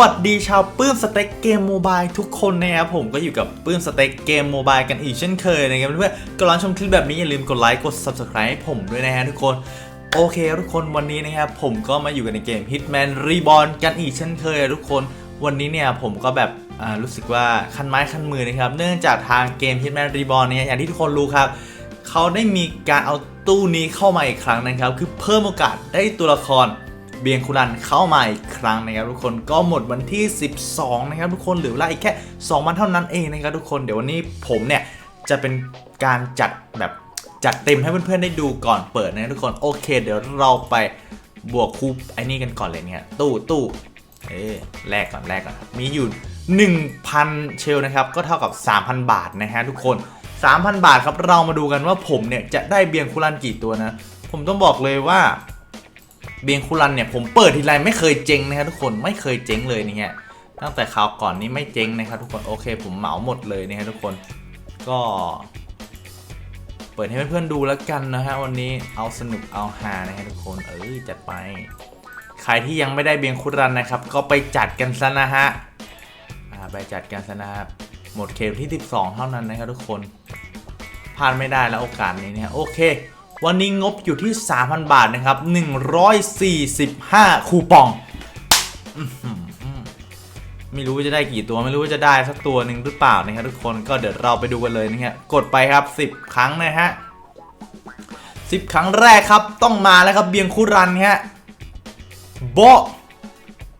วัสดีชาวปื้มสเต็กเกมโมบายทุกคนนะครับผมก็อยู่กับปื้มสเต็กเกมโมบายกันอีกเช่นเคยนะครับเพื่อนๆก่อนรับชมคลิปแบบนี้อย่าลืมกดไลค์กด subscribe ให้ผมด้วยนะฮะทุกคนโอเคทุกคนวันนี้นะครับผมก็มาอยู่กันในเกม Hitman Reborn กันอีกเช่นเคยทุกคนวันนี้เนี่ยผมก็แบบรู้สึกว่าคันไม้คันมือนะครับ เนื่องจากทางเกม Hitman Reborn เนี่ยอย่างที่ทุกคนรู้ครับเขาได้มีการเอาตู้นี้เข้ามาอีกครั้งนะครับ คือเพิ่มโอกาสได้ตัวละคร เบียงคุรันเข้ามาอีกครั้งนะครับทุกคนก็หมดวันที่ 12 นะครับทุกคนเหลือเวลาอีกแค่ 2 วันเท่านั้นเองนะครับทุกคนเดี๋ยววันนี้ผมเนี่ยจะเป็นการจัดแบบจัดเต็มให้เพื่อนๆได้ดูก่อนเปิดนะทุกคนโอเค เดี๋ยวเราไปบวกคูปไอ้นี่กันก่อนเลยเนี่ยตู้ตู้เอ๊ะแลกก่อนแลกก่อนมีอยู่ 1,000 เชลนะครับก็เท่ากับ 3,000 บาทนะฮะทุกคน 3,000 บาทครับเรามาดูกันว่าผมเนี่ยจะได้เบียงคุรันกี่ตัวนะ ผมต้องบอกเลยว่า เบียงคุรันเนี่ยผมเปิดทีไรไม่เคยเจ๊งนะครับทุกคนไม่เคยเจ๊งเลยเนี่ยตั้งแต่คราวก่อนนี้ไม่เจ๊งนะครับทุกคนโอเค ผมเหมาหมดเลยนะครับทุกคนก็ เปิดให้เพื่อนๆดูแล้วกันนะฮะวันนี้เอาสนุกเอาฮานะฮะทุกคนเออจัดไป ใครที่ยังไม่ได้เบียงคุรันนะครับ ก็ไปจัดกันซะนะฮะไปจัดกันซะนะครับหมดเขตที่ 12 เท่านั้นนะครับทุกคนพลาดไม่ได้แล้วโอกาสนี้เนี่ยโอเค วันนี้งบอยู่ที่ 3,000 บาทนะครับ 145 คูปองอื้อหือไม่รู้ว่าจะได้กี่ตัวไม่รู้ว่าจะได้สักตัวหนึ่งหรือเปล่านะครับทุกคนก็เดี๋ยวเราไปดูกันเลยนะฮะกดไปครับ 10 ครั้งนะฮะ10 ครั้งแรกครับต้องมาแล้วครับเบียงคุรันฮะโบ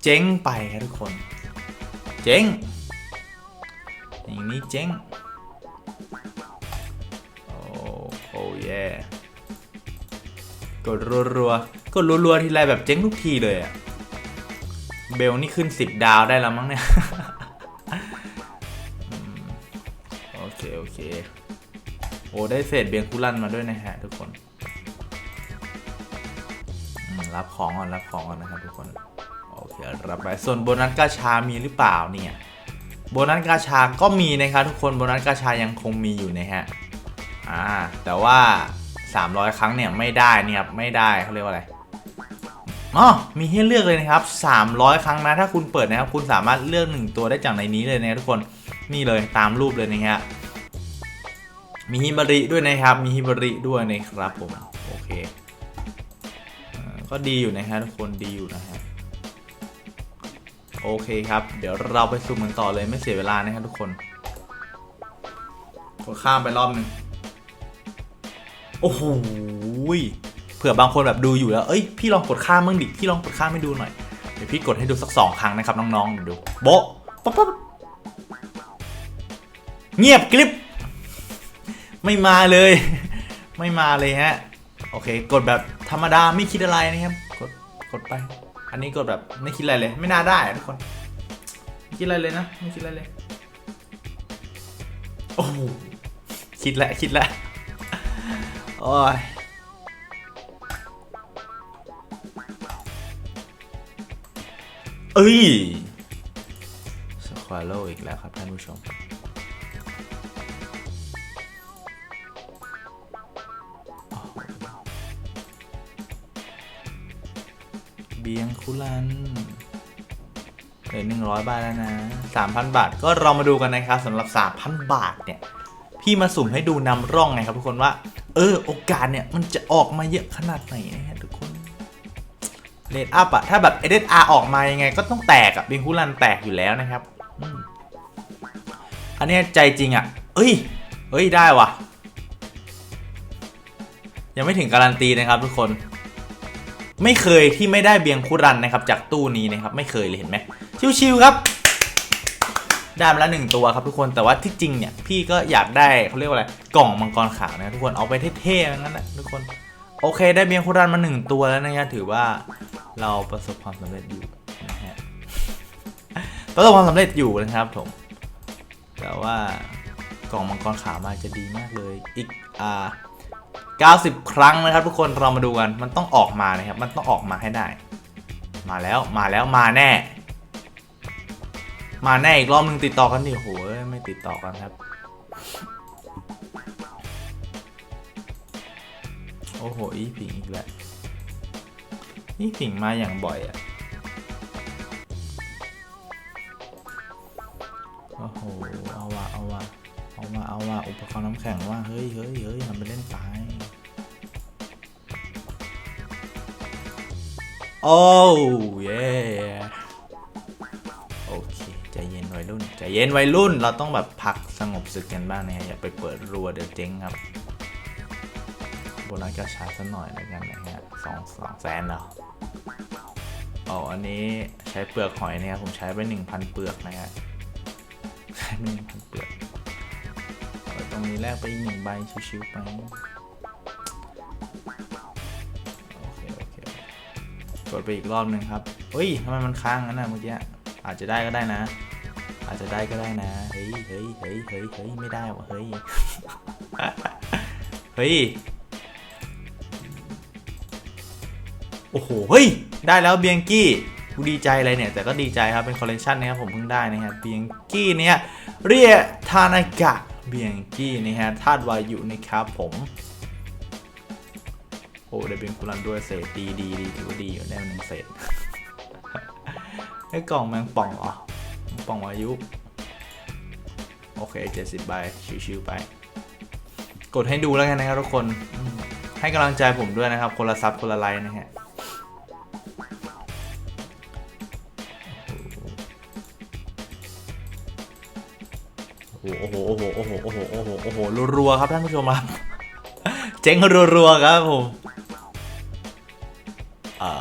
เจ๊งไปครับทุกคน เจ๊งอย่างนี้เจ๊งโอ้โอ้แย่ กดรัวๆกดรัวๆทีไรแบบเจ๊งทุกทีเลยอะเบลนี่ขึ้น 10 ดาวได้แล้วมั้งเนี่ย โอเค โอเค โอ้ ได้เศษเบียงคุลันมาด้วยนะฮะทุกคน รับของก่อน รับของก่อนนะครับทุกคน โอเค รับไป ส่วนโบนัสกาชามีหรือเปล่าเนี่ย โบนัสกาชาก็มีนะครับทุกคน โบนัสกาชายังคงมีอยู่นะฮะ อ่า แต่ว่า 300 ครั้งเนี่ยไม่ได้เนี่ยครับไม่ได้เขาเรียกว่าอะไรอ๋อมีให้เลือกเลยนะครับ 300 ครั้งนะถ้าคุณเปิดนะครับคุณสามารถเลือก 1 ตัวได้จากในนี้เลยนะทุกคนนี่เลยตามรูปเลยนะฮะมีฮิบริด้วยนะครับ มีฮิบริด้วยนะครับผมโอเคก็ดีอยู่นะฮะทุกคนดีอยู่นะฮะโอเคครับ เดี๋ยวเราไปสุ่มกันต่อเลยไม่เสียเวลานะครับทุกคนกดข้ามไปรอบหนึ่ง โอ้โหเผื่อบางคนแบบดูอยู่แล้วเอ้ยพี่ลองกดข้ามมึงดิพี่ลองกดข้ามให้ดูหน่อยเดี๋ยวพี่กดให้ดูสักสองครั้งนะครับน้องๆเดี๋ยวดูโบ๊ะป๊บป๊บเงียบกริบไม่มาเลย ไม่มาเลยฮะโอเค กดแบบธรรมดาไม่คิดอะไรนะครับกดกดไป อันนี้กดแบบไม่คิดอะไรเลย ไม่น่าได้ทุกคนไม่คิดอะไรเลยนะไม่คิดอะไรเลยโอ้คิดแล้วคิดแล้ว โอ้ยเอ้ยสควอโลอีกแล้วครับท่านผู้ชม เบียงคุลันเหลือหนึ่งร้อยบาทแล้วนะสามพันบาทก็เรามาดูกันนะครับสำหรับสามพันบาทเนี่ย พี่มาสุ่มให้ดูนำร่องไงครับทุกคนว่า เออ โอกาสเนี่ยมันจะออกมาเยอะขนาดไหนนะฮะทุกคนเรทอัพอะถ้าแบบ SSR อาออกมายังไงก็ต้องแตกอะบิงคูลันแตกอยู่แล้วนะครับ อันนี้ใจจริงอะเอ้ยเอ้ยได้วะยังไม่ถึงการันตีนะครับทุกคน ไม่เคยที่ไม่ได้เบียงคุรันนะครับจากตู้นี้นะครับ ไม่เคยเลยเห็นไหมชิวๆครับ ได้มาแล้วหนึ่งตัวครับทุกคนแต่ว่าที่จริงเนี่ยพี่ก็อยากได้เขาเรียกว่าอะไรกล่องมังกรขาวนะทุกคนเอาไปเท่ๆงนั้นแหละทุกคนโอเค ได้เบียงคุรันมาหนึ่งตัวแล้วนะฮะถือว่าเราประสบความสำเร็จอยู่นะฮะประสบความสำเร็จอยู่นะครับผมแต่ว่ากล่องมังกรขาวมาจะดีมากเลยอีกอ่า90 ครั้งนะครับ ทุกคนเรามาดูกันมันต้องออกมานะครับ มันต้องออกมาให้ได้ มาแล้วมาแล้วมาแน่ มาแน่อีกรอบนึงติดต่อกันดิโหไม่ติดต่อกันครับ โอ้โห อีผิงอีกแล้ว อีผิงมาอย่างบ่อยอะโอ้โห เอาว่ะเอาว่ะเอาว่ะเอาว่ะอุปกรณ์น้ำแข็งว่า เฮ้ยเฮ้ยเฮ้ยทำไปเล่นไปโอ้เย่ เย็นวัยรุ่นเราต้องแบบพักสงบศึกกันบ้างนะฮะอย่าไปเปิดรัวเดี๋ยวเจ๊งครับโบนัสกระชาสักหน่อยแล้วกันนะฮะสองสองแสนเหรออ๋ออันนี้ใช้เปลือกหอยเนี่ยผมใช้ไป1,000เปลือกนะฮะใช้ไป1,000เปลือกตรงนี้แลกไปอีกหนึ่งใบชิวๆไปโอเคโอเคกดไปอีกรอบหนึ่งครับเฮ้ยทำไมมันค้างงั้นนะเมื่อกี้อาจจะได้ก็ได้นะ อาจจะได้ก็ได้นะ เฮ้ยเฮ้ยเฮ้ยเฮ้ยเฮ้ยไม่ได้วะเฮ้ย เฮ้ย โอ้โห เฮ้ย ได้แล้วเบียงกี้กูดีใจอะไรเนี่ย แต่ก็ดีใจครับ เป็นคอลเลคชันนะครับผมเพิ่งได้นะครับเบียงกี้เนี่ยเรียทานากะเบียงกี้นะฮะธาตุวายุนะครับผมโอ้ได้เป็นคุรันด้วยเศษดีดีดีถือว่าดีอยู่ได้มาหนึ่งเศษไอ้กล่องแมงป่องเหรอ ป่องวายุ โอเค 70ใบชิวๆไป กดให้ดูแล้วกันนะครับทุกคนให้กำลังใจผมด้วยนะครับ คนละซับคนละไลค์นะฮะโอ้โหโอ้โหโอ้โหโอ้โหโอ้โหโอ้โหรัวๆครับท่านผู้ชมครับเจ๊งรัวๆครับผมอ่า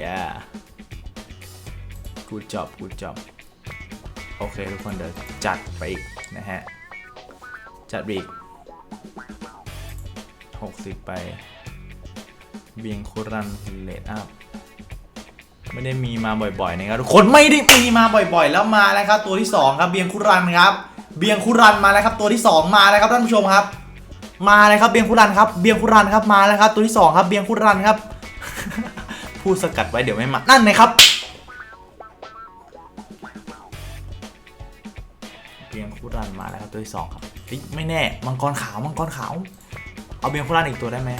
yeah good job good job โอเคทุกคนเดี๋ยวจัดไปอีกนะฮะ จัดไปอีก 60 ไป เบียงคุรันเลดอัพไม่ได้มีมาบ่อยๆนะครับทุกคนไม่ได้มีมาบ่อยๆ แล้วมาแล้วครับ ตัวที่สองครับเบียงคุรันครับ เบียงคุรันมาแล้วครับ ตัวที่สองมาแล้วครับท่านผู้ชมครับ มาเลยครับเบียงคุรันครับเบียงคุรันครับมาแล้วครับ ตัวที่สองครับเบียงคุรันครับพูดสกัดไว้เดี๋ยวไม่มานั่นเลยครับ ฟุรันมาแล้วครับตัวที่สองครับไม่แน่มังกรขาวมังกรขาว เอาเบียงคุรันอีกตัวได้ไหม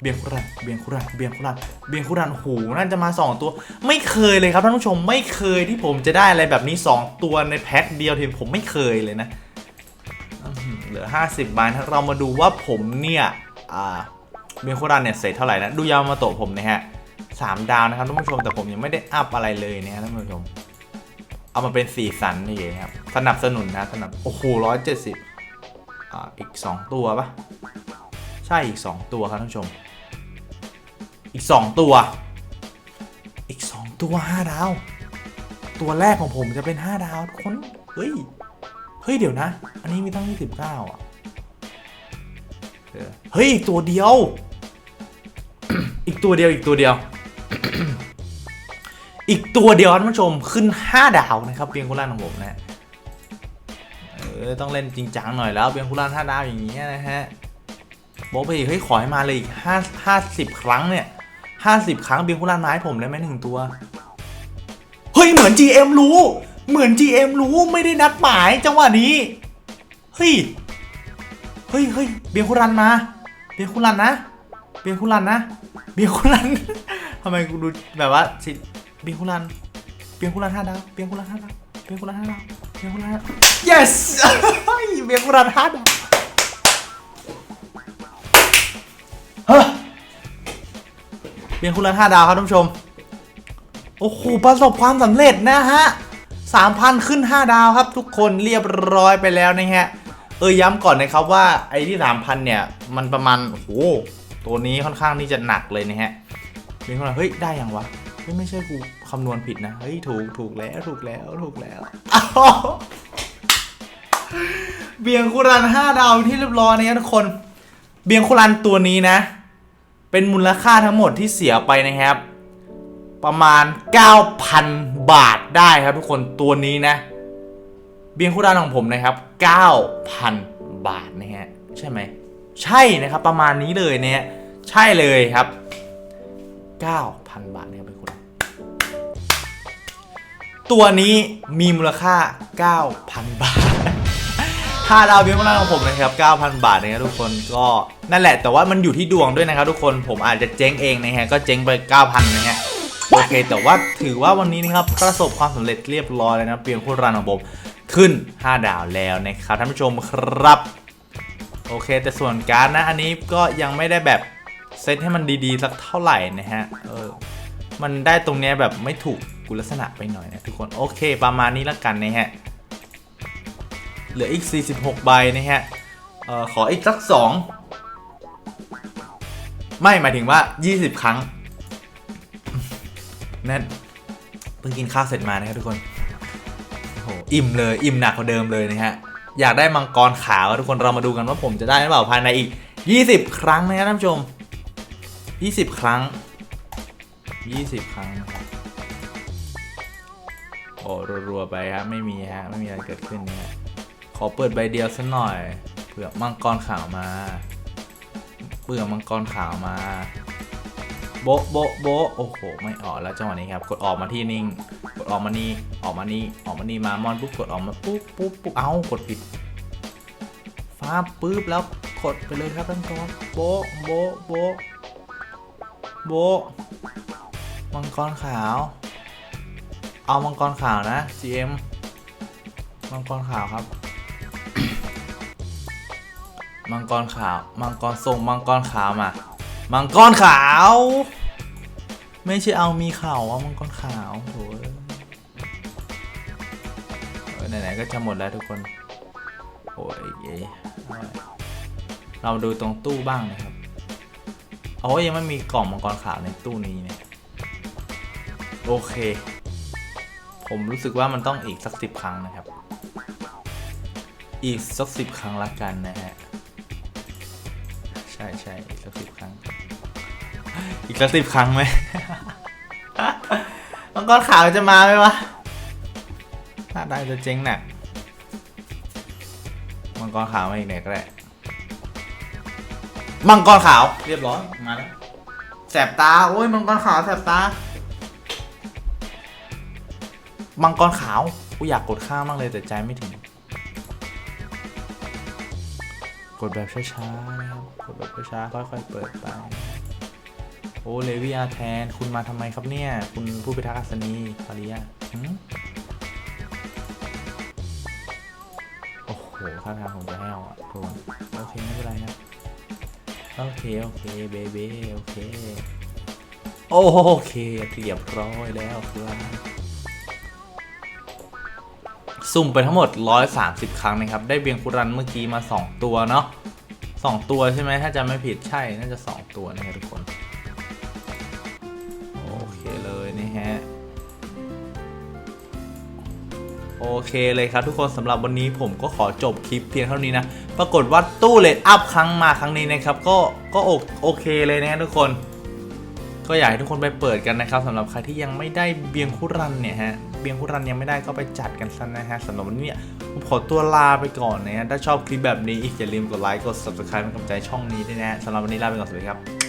เบียงคุรันเบียงคุรันเบียงคุรันเบียงคุรันโอ้โหน่าจะมาสองตัว ไม่เคยเลยครับท่านผู้ชมไม่เคยที่ผมจะได้อะไรแบบนี้สองตัวในแพ็คเดียวทีผมไม่เคยเลยนะเหลือ 50บาทถ้าเรามาดูว่าผมเนี่ยเบียงคุรันเนี่ยเสร็จเท่าไหร่นะดูยามาโตะผมนะฮะสามดาวนะครับท่านผู้ชมแต่ผมยังไม่ได้อัพอะไรเลยนะฮะท่านผู้ชม เอามาเป็นสีสันนี่เองครับ สนับสนุนนะสนับโอ้โหร้อยเจ็ดสิบอ่าอีกสองตัวปะใช่อีกสองตัวครับท่านผู้ชม อีกสองตัว อีกสองตัวห้าดาว ตัวแรกของผมจะเป็นห้าดาวทุกคนเฮ้ยเฮ้ยเดี๋ยวนะ อันนี้มีตั้งยี่สิบเก้าอะเออเฮ้ยอีกตัวเดียว อีกตัวเดียวอีกตัวเดียว อีกตัวเดียวท่านผู้ชมขึ้น 5 ดาวนะครับเบียงคุรันของผมนะเออต้องเล่นจริงจังหน่อยแล้วเบียงคุรัน5ดาวอย่างเงี้ยนะฮะบอกไปอีกเฮ้ยขอให้มาเลยอีก5 50 ครั้งเนี่ย50 ครั้งเบียงคุรันมาให้ผมได้ไหมหนึ่งตัว เฮ้ยเหมือน GM รู้ เหมือน GM รู้ไม่ได้นัดหมายจังหวะนี้เฮ้ยเฮ้ยเฮ้ยเบียงคุรันมาเบียงคุรันนะเบียงคุรันนะเบียงคุรันทำไมกูดูแบบว่า เบียงคุรันเบียงคุรันห้าดาวเบียงคุรันห้าดาวเบียงคุรันห้าดาวเบียงคุรันห้า yes เฮ้ยเบียงคุรันห้าดาวเฮ้ยเบียงคุรันห้าดาวครับท่านผู้ชมโอ้โหประสบความสำเร็จนะฮะสามพันขึ้น 5 ดาวครับ ทุกคนเรียบร้อยไปแล้วนะฮะเออย้ำก่อนนะครับว่าไอ้ที่ 3,000 เนี่ย มันประมาณ โอ้โห ตัวนี้ค่อนข้างที่จะหนักเลยนะฮะมีคนบอกเฮ้ย ได้ยังวะ เฮ้ยไม่ใช่กูคำนวณผิดนะ เฮ้ย ถูกถูกแล้วถูกแล้วถูกแล้วอ้าวเบียงคุรัน5ดาวที่เรียบร้อยนะครับทุกคน เบียงคุรันตัวนี้นะ เป็นมูลค่าทั้งหมดที่เสียไปนะครับ ประมาณ 9,000 บาทได้ครับทุกคนตัวนี้นะ เบียงคุรันของผมนะครับ 9,000 บาทนะฮะใช่ไหมใช่นะครับประมาณนี้เลยเนี่ยใช่เลยครับ 9,000 บาทเนี่ย ตัวนี้มีมูลค่า 9,000 บาท ถ้าดาวเบี้ยของของผมนะครับ 9,000 บาทนะครับทุกคนก็นั่นแหละ แต่ว่ามันอยู่ที่ดวงด้วยนะครับทุกคนผมอาจจะเจ๊งเองนะฮะก็เจ๊งไป 9,000นะฮะโอเค แต่ว่าถือว่าวันนี้นะครับประสบความสำเร็จเรียบร้อยแล้วนะเพียงโคตรรันของผมขึ้น 5 ดาวแล้วนะครับท่านผู้ชมครับ โอเค แต่ส่วนการดนะ อันนี้ก็ยังไม่ได้แบบเซตให้มันดีๆ สักเท่าไหร่นะฮะเออมันได้ตรงเนี้ยแบบไม่ถูก กุลลักษณะไปหน่อยนะทุกคนโอเคประมาณนี้ละกันนะฮะเหลืออีก 46 ใบนะฮะออขออีกสัก 2 ไม่หมายถึงว่า 20 ครั้งนั่นเพิ่งกินข้าวเสร็จมานะครับทุกคนโอ้โหอิ่มเลยอิ่มหนักกว่าเดิมเลยนะฮะอยากได้มังกรขาวทุกคนเรามาดูกันว่าผมจะได้หรือเปล่าภายในอีก 20 ครั้งนะครับท่านผู้ชม 20 ครั้ง 20 ครั้งนะครับ โอ้รัวๆไปครับไม่มีฮะไม่มีอะไรเกิดขึ้นนะฮะขอเปิดใบเดียวสักหน่อยเผื่อมังกรขาวมาเผื่อมังกรขาวมาโบะโบะโบะโอ้โห ไม่ออกแล้วจังหวะนี้ครับ กดออกมาที่นิ่ง กดออกมานี่ ออกมานี่ ออกมานี่ มามอนปุ๊บ กดออกมาปุ๊บปุ๊บปุ๊บ เอ้ากดผิด ฟ้าปุ๊บแล้วกดไปเลยครับท่านผู้ชมโบะโบะโบะโบะมังกรขาว เอามังกรขาวนะ GM มังกรขาวครับ มังกรขาว มังกรทรงมังกรขาวมา มังกรขาว ไม่ใช่เอามีข่าวว่ามังกรขาวโถเอ้ยไหนๆก็จะหมดแล้วทุกคน โอ้ยเย้เราดูตรงตู้บ้างนะครับโอ้ยยังไม่มีกล่องมังกรขาวในตู้นี้เนี่ยโอเค ผมรู้สึกว่ามันต้องอีกสักสิบครั้งนะครับ อีกสักสิบครั้งละกันนะฮะ ใช่ใช่อีกสักสิบครั้ง อีกสักสิบครั้งไหมมังกรขาวจะมาไหมวะถ้าได้จะเจ๊งหนักมังกรขาวมาอีกไหนก็ได้มังกรขาวเรียบร้อยมาแล้วแสบตาโอ้ยมังกรขาวแสบตา มังกรขาวกูอยากกดข้ามมากเลยแต่ใจไม่ถึง กดแบบช้าๆนะครับกดแบบช้าๆค่อยๆเปิดไปโอ้เลวิอาแทน คุณมาทำไมครับเนี่ย คุณผู้พิทักษ์อัศนีปาริยาโอ้โหท่าทางผมจะแห้วอะทุกคนโอเค ไม่เป็นไรครับ โอเค โอเค เบเบ้โอเค โอเค เรียบร้อยแล้วครับ สุ่มไปทั้งหมด 130 ครั้งนะครับ ได้เบียงคุรันเมื่อกี้มา 2 ตัวเนาะ2ตัวใช่ไหมถ้าจะไม่ผิดใช่ น่าจะ 2 ตัวนะครับทุกคน โอเคเลยนี่ฮะ โอเคเลยครับทุกคนสำหรับวันนี้ผมก็ขอจบคลิปเพียงเท่านี้นะ ปรากฏว่าตู้เลดอัพครั้งมาครั้งนี้นะครับ ก็ก็โอเคเลยนะฮะทุกคน ก็อยากให้ทุกคนไปเปิดกันนะครับสำหรับใครที่ยังไม่ได้เบียงคุรันเนี่ยฮะเบียงคุรันยังไม่ได้ก็ไปจัดกันซะนะฮะสำหรับวันนี้ผมขอตัวลาไปก่อนนะฮะถ้าชอบคลิปแบบนี้อย่าลืมกดไลค์กด subscribe เป็นกำลังใจช่องนี้ด้วยนะฮะสำหรับวันนี้ลาไปก่อนสวัสดีครับ